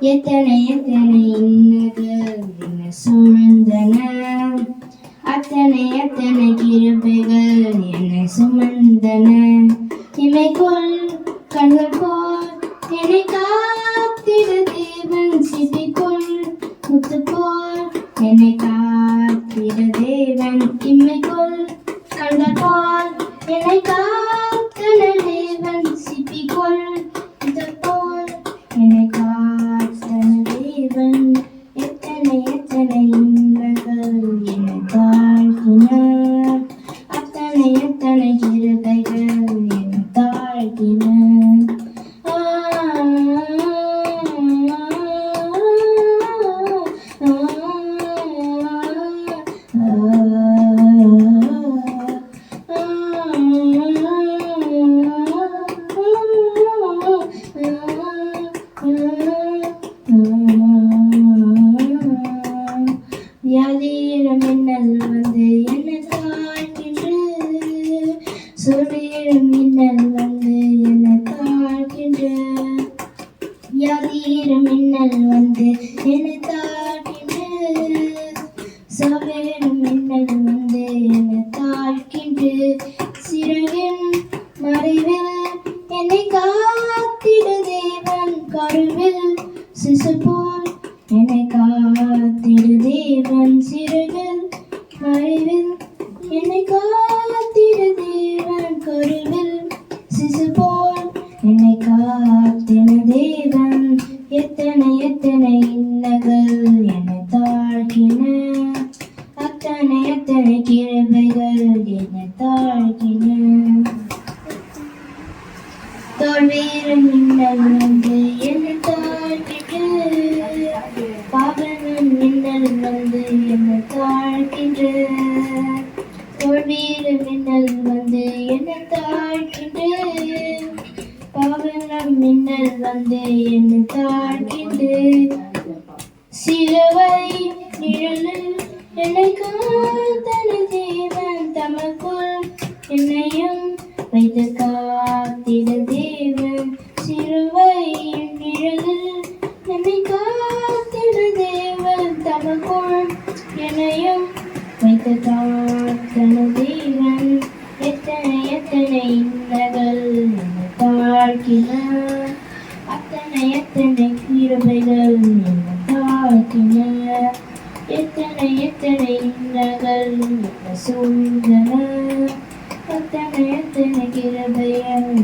எத்தனை எத்தனை இன்னல்கள் என்ன சூழ்ந்தன அத்தனை அத்தனை கிருபைகள் என்னை சுமந்தன? இமைக்குள் கண்கள் போல் என்னை காத்திட தேவன் சிபிக்குள் முத்து போல் என்னை காத்திட வியாதியிடம் மின்னல் வந்து என்னை தாழ்கின்று. சூரியனும் மின்னல் வந்து என்னை தாழ்கின்ற. வியாதியிடம் மின்னல் வந்து என்னை தாழ்கின்ற. சூரியனும் சிசு போல் என்னை காத்திரு தேவன் சிறகில் மறைவில் என்னை காத்திரு தேவன் கருவில் சிசு போல் என்னை காத்திடு தேவன் எத்தனை எத்தனை இன்னகள் என்னை தாழ்கின. அத்தனை அத்தனை கிழமைகள் என்னை தாழ்கின. தோல்வியிலும் மின்னல் தாழ்கின்ற தோல்வியிலும் மின்னல் வந்து என்னை தாழ்கின்ற. பாவனும் மின்னல் வந்து என்னை தாழ்கின்ற. சிலுவை நிழலில் என்னை காத்தன தேவன் தமக்குள் என்னையும் வைத்து காத்திட தேவன். சிலுவை நிழலில் என்னை காத்திட தேவன் தமக்குள் என்னையும் வைத்து காத்தன தேவன் எத்தனை எத்தனை இன்னகள் என்னை தாழ்கினார் அத்தனை எத்தனை கிருபைகள் என்னை தாழ்த்தினார் எத்தனை எத்தனை இன்னகள் என்னை சூழ்ந்தன அத்தனை எத்தனை கிருபைகள்